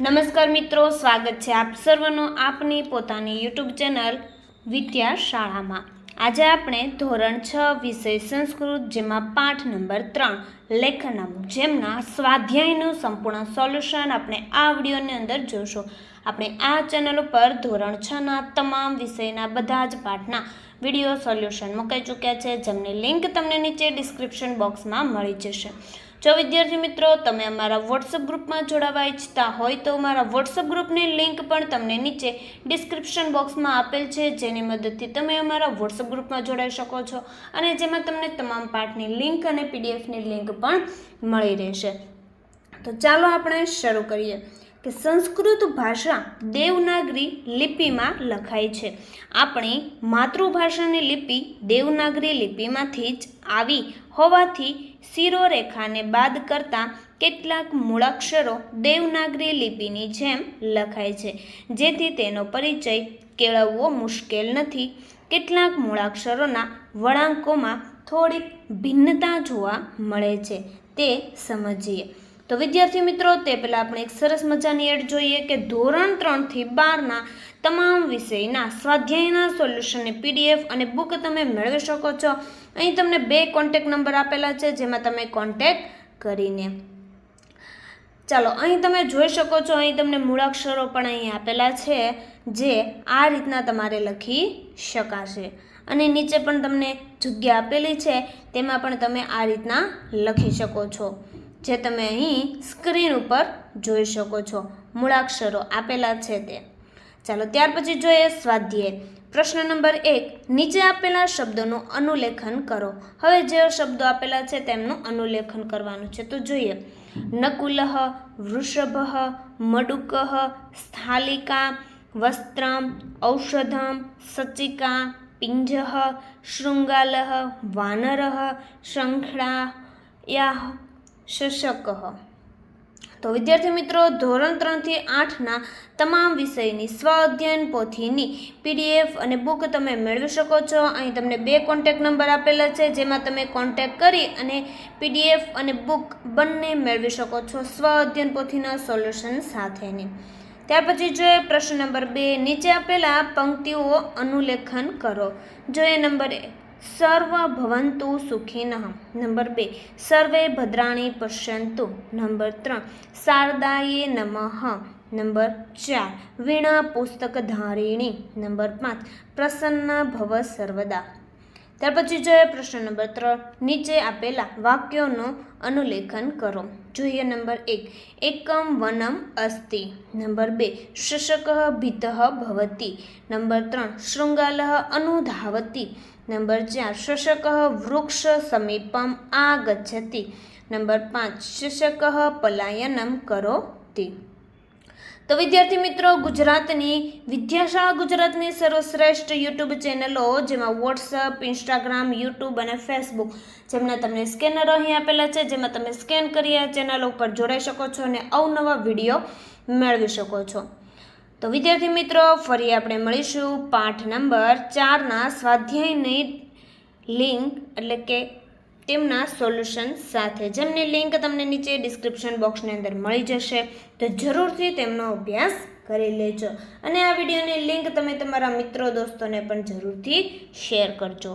નમસ્કાર મિત્રો, સ્વાગત છે આપ સર્વનું આપની પોતાની યુટ્યુબ ચેનલ વિદ્યા શાળામાં આજે આપણે ધોરણ છ વિષય સંસ્કૃત, જેમાં પાઠ નંબર ત્રણ, લેખનમ, જેમના સ્વાધ્યાયનું સંપૂર્ણ સોલ્યુશન આપણે આ વિડીયોની અંદર જોશું. આપણે આ ચેનલ ઉપર ધોરણ છના તમામ વિષયના બધા જ પાઠના વીડિયો સોલ્યુશન મુકાઈ ચૂક્યા છે, જેમની લિંક તમને નીચે ડિસ્ક્રિપ્શન બોક્સમાં મળી જશે. જો વિદ્યાર્થી મિત્રો, તમે અમારા વોટ્સઅપ ગ્રુપમાં જોડાવા ઈચ્છતા હોય તો અમારા વોટ્સઅપ ગ્રુપની લિંક પણ તમને નીચે ડિસ્ક્રિપ્શન બોક્સમાં આપેલ છે, જેની મદદથી તમે અમારા વોટ્સઅપ ગ્રુપમાં જોડાઈ શકો છો અને જેમાં તમને તમામ પાઠની લિંક અને પીડીએફની લિંક પણ મળી રહેશે. તો ચાલો આપણે શરૂ કરીએ કે સંસ્કૃત ભાષા દેવનાગરી લિપિમાં લખાય છે. આપણી માતૃભાષાની લિપિ દેવનાગરી લિપિમાંથી જ આવી હોવાથી શિરોરેખાને બાદ કરતાં કેટલાક મૂળાક્ષરો દેવનાગરી લિપિની જેમ લખાય છે. જેથી તેનો પરિચય કેળવવો મુશ્કેલ નથી. કેટલાક મૂળાક્ષરોના વળાંકોમાં થોડીક ભિન્નતા જોવા મળે છે. તે સમજીએ. તો વિદ્યાર્થી મિત્રો, તે પહેલાં આપણે એક સરસ મજાની એડ જોઈએ કે ધોરણ ત્રણથી બારના તમામ વિષયના સ્વાધ્યાયના સોલ્યુશનની પીડીએફ અને બુક તમે મેળવી શકો છો. અહીં તમને બે કોન્ટેક નંબર આપેલા છે, જેમાં તમે કોન્ટેક કરીને ચાલો, અહીં તમે જોઈ શકો છો, અહીં તમને મૂળાક્ષરો પણ અહીં આપેલા છે, જે આ રીતના તમારે લખી શકાશે. અને નીચે પણ તમને જગ્યા આપેલી છે, તેમાં પણ તમે આ રીતના લખી શકો છો. જે તમે અહીં સ્ક્રીન ઉપર જોઈ શકો છો. મૂળાક્ષરો આપેલા છે તે. ચાલો ત્યાર પછી જોઈએ સ્વાધ્યાય. પ્રશ્ન નંબર એક, નીચે આપેલા શબ્દોનું અનુલેખન કરો. હવે જે શબ્દો આપેલા છે તેમનું અનુલેખન કરવાનું છે. તો જોઈએ. નકુલ વૃષભ મડુકહ, સ્થાલિકા, વસ્ત્રમ, ઔષધમ, સચિકા પિંજ શૃંગાલ વાનર શંખડા, યા શશક તો વિદ્યાર્થી મિત્રો, ધોરણ ત્રણથી આઠના તમામ વિષયની સ્વ અધ્યયન પોથીની પીડીએફ અને બુક તમે મેળવી શકો છો. અહીં તમને બે કોન્ટેક નંબર આપેલા છે, જેમાં તમે કોન્ટેક કરી અને પીડીએફ અને બુક બંને મેળવી શકો છો સ્વ અધ્યયન પોથીના સોલ્યુશન સાથેની. ત્યાર પછી જોઈએ પ્રશ્ન નંબર બે. નીચે આપેલા પંક્તિઓ અનુલેખન કરો. જોઈએ નંબર સર્વ ભવંતુ સુખિનઃ. નંબર બે, સર્વે ભદ્રાણી પશ્યંતુ. નંબર ત્રણ, શારદાયે નમઃ. નંબર ચાર, વીણા પુસ્તક ધારિણી નંબર પાંચ, પ્રસન્ન ભવ સર્વદા. ત્યાર પછી જોઈએ પ્રશ્ન નંબર ત્રણ. નીચે આપેલા વાક્યોનું અનુલેખન કરો. જોઈએ નંબર એક. એકમ વનમ અસ્તિ. નંબર બે. શશક ભીત ભવતી. નંબર ત્રણ. શૃંગાલ અનુધાવતી. નંબર ચાર. શશક વૃક્ષ સમીપમ આગચ્છતિ. નંબર પાંચ. શશક પલાયનમ કરોતિ. તો વિદ્યાર્થી મિત્રો, ગુજરાતની વિદ્યાશાળા ગુજરાતની સર્વશ્રેષ્ઠ યુટ્યુબ ચેનલો જેમાં વોટ્સઅપ ઇન્સ્ટાગ્રામ યુટ્યુબ અને ફેસબુક જેમના તમને સ્કેનર અહીં આપેલા છે, જેમાં તમે સ્કેન કરી આ ચેનલ ઉપર જોડાઈ શકો છો અને અવનવા વીડિયો મેળવી શકો છો. તો વિદ્યાર્થી મિત્રો, ફરી આપણે મળીશું પાઠ નંબર ચારના સ્વાધ્યાયની લિંક એટલે કે તેમના સોલ્યુશન સાથે. જેમની લિંક તમને નીચે ડિસ્ક્રિપ્શન બોક્સની અંદર મળી જશે, તો જરૂરથી તેમનો અભ્યાસ કરી લેજો. અને આ વિડીયોની લિંક તમે તમારા મિત્રો, દોસ્તોને પણ જરૂરથી શેર કરજો.